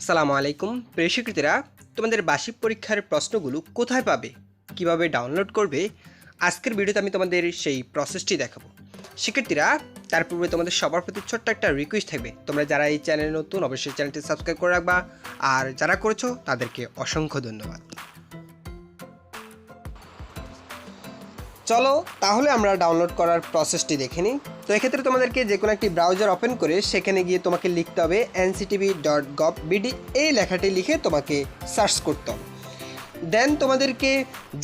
আসসালামু আলাইকুম। প্রিয় শিক্ষার্থীরা, তোমাদের বার্ষিক পরীক্ষার প্রশ্নগুলো কোথায় পাবে? কীভাবে ডাউনলোড করবে? আজকের ভিডিওতে আমি তোমাদের সেই প্রসেসটি দেখাবো। শিক্ষার্থীরা, তার পূর্বে তোমাদের সবার প্রতি ছোট্ট একটা রিকোয়েস্ট থাকবে। তোমরা যারা এই চ্যানেলে নতুন, অবশ্যই চ্যানেলটি সাবস্ক্রাইব করে রাখবা। আর যারা করেছ, তাদেরকে অসংখ্য ধন্যবাদ। চলো, তাহলে আমরা ডাউনলোড করার প্রসেসটি দেখে নিই। তো এক্ষেত্রে তোমাদেরকে যে কোনো একটি ব্রাউজার ওপেন করে সেখানে গিয়ে তোমাকে লিখতে হবে এনসিটিভি ডট গভ বিডি এই লেখাটি লিখে তোমাকে সার্চ করতে হবে। দেন তোমাদেরকে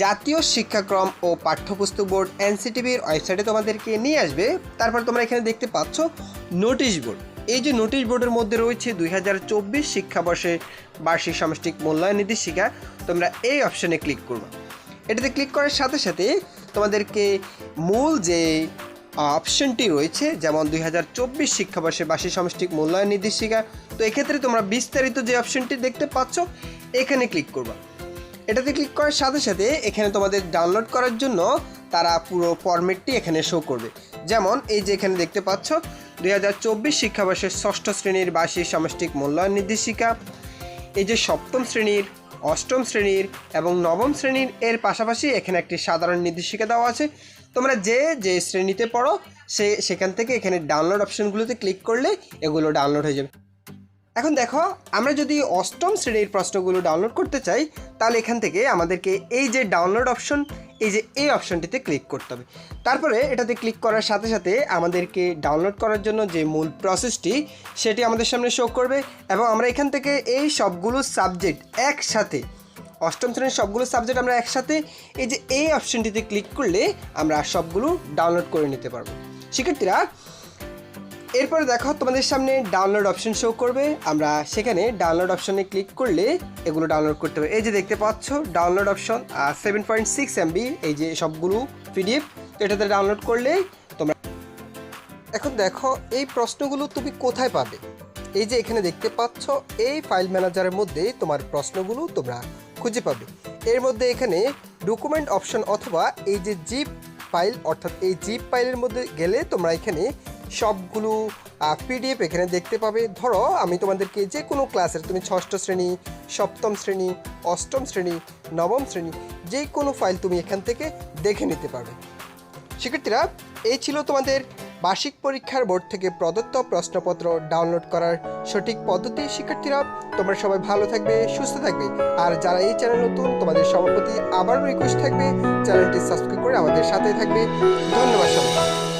জাতীয় শিক্ষাক্রম ও পাঠ্যপুস্তক বোর্ড এনসিটিভির ওয়েবসাইটে তোমাদেরকে নিয়ে আসবে। তারপর তোমরা এখানে দেখতে পাচ্ছ নোটিশ বোর্ড এই যে নোটিশ বোর্ডের মধ্যে রয়েছে দুই হাজার চব্বিশ শিক্ষাবর্ষে বার্ষিক সামষ্টিক মূল্যায়ন নির্দেশিকা। তোমরা এই অপশনে ক্লিক করবে। এটাতে ক্লিক করার সাথে সাথে তোমাদেরকে মূল যে অপশনটি রয়েছে, যেমন দুই হাজার চব্বিশ শিক্ষাবর্ষে বার্ষিক সমষ্টিক মূল্যায়ন নির্দেশিকা। তো এক্ষেত্রে তোমরা বিস্তারিত যে অপশনটি দেখতে পাচ্ছ, এখানে ক্লিক করবা। এটাতে ক্লিক করার সাথে সাথে এখানে তোমাদের ডাউনলোড করার জন্য তারা পুরো ফরম্যাটটি এখানে শো করবে। যেমন এই যে এখানে দেখতে পাচ্ছ, দুই হাজার চব্বিশ শিক্ষাবর্ষের ষষ্ঠ শ্রেণির বার্ষিক সমষ্টিক মূল্যায়ন নির্দেশিকা। এই যে সপ্তম শ্রেণির অষ্টম শ্রেণির এবং নবম শ্রেণির এর পাশাপাশি এখানে একটি সাধারণ নির্দেশিকা দেওয়া আছে। তোমরা যে যে শ্রেণীতে পড়ো, সে, সেখান থেকে এখানে ডাউনলোড অপশনগুলোতে ক্লিক করলে এগুলো ডাউনলোড হয়ে যাবে। এখন দেখো, আমরা যদি অষ্টম শ্রেণির প্রশ্নগুলো ডাউনলোড করতে চাই, তাহলে এখান থেকে আমাদেরকে এই যে ডাউনলোড অপশন এই যে এই অপশনটিতে ক্লিক করতে হবে। তারপরে এটাতে ক্লিক করার সাথে সাথে আমাদেরকে ডাউনলোড করার জন্য যে মূল প্রসেসটি সেটি আমাদের সামনে শো করবে এবং আমরা এখান থেকে এই সবগুলো সাবজেক্ট একসাথে, অষ্টম শ্রেণির সবগুলো সাবজেক্ট আমরা একসাথে এই যে এই অপশনটিতে ক্লিক করলে আমরা সবগুলো ডাউনলোড করে নিতে পারব। শিক্ষার্থীরা এরপরে দেখো তোমাদের সামনে ডাউনলোড অপশন শো করবে। আমরা সেখানে ডাউনলোড অপশনে ক্লিক করলে এগুলো ডাউনলোড করতে হবে এই যে দেখতে পাচ্ছ download option seven point six MB এই যে সবগুলো পিডিএফ তো এটাতে ডাউনলোড করলে তোমরা এখন দেখো, এই প্রশ্নগুলো তুমি কোথায় পাবে? এই যে এখানে দেখতে পাচ্ছ, এই ফাইল ম্যানেজারের মধ্যে তোমার প্রশ্নগুলো তোমরা খুঁজে পাবে। এর মধ্যে এখানে ডকুমেন্ট অপশন অথবা এই যে জিপ ফাইল অর্থাৎ এই জিপ ফাইলের মধ্যে গেলে তোমরা এখানে সবগুলো পিডিএফ এখানে দেখতে পাবে। ধরো, আমি তোমাদেরকে যে কোনো ক্লাসের, তুমি ষষ্ঠ শ্রেণি, সপ্তম শ্রেণি, অষ্টম শ্রেণি, নবম শ্রেণি যে কোনো ফাইল তুমি এখান থেকে দেখে নিতে পারবে। শিক্ষার্থীরা, এই ছিল তোমাদের বার্ষিক পরীক্ষার বোর্ড থেকে প্রদত্ত প্রশ্নপত্র ডাউনলোড করার সঠিক পদ্ধতি। শিক্ষার্থীরা, তোমরা সবাই ভালো থাকবে, সুস্থ থাকবে। আর যারা এই চ্যানেল নতুন, তোমাদের সবার প্রতি আবারও রিকোয়েস্ট থাকবে। চ্যানেলটি সাবস্ক্রাইব করে আমাদের সাথে থাকবে। ধন্যবাদ সবাই